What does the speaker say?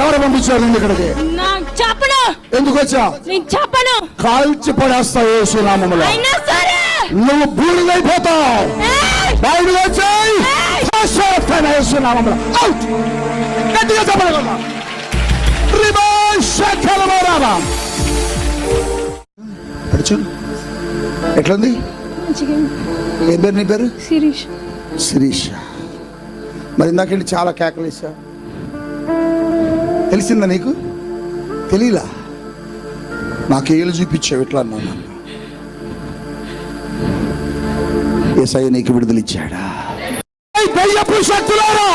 ఎవరు పంపించారు నిన్ను ఇక్కడికి? చెప్పను. ఎందుకు వచ్చావు నేను చెప్పను. కాల్చి పడేస్తావు యేసునామములో. అయినా సరే. నువ్వు బూడిదైపోతావు! బయటకు వచ్చాయి శాశ్వతమైన యేసునామములో. అవుట్ గట్టిగా చెప్పగలరా పడుచు ఎట్లుంది? ఏ పేరు నీ పేరు? శిరీష్. శిరీష. మరి ఇందాకెళ్ళి చాలా కేకలేసా తెలిసిందా నీకు? తెలీలా? నాకేళ్ళు చూపించావు ఎట్లా అన్నావు నన్ను? ఏసయ్య నీకు విడుదల ఇచ్చాడా? దయ్యపు శక్తులారా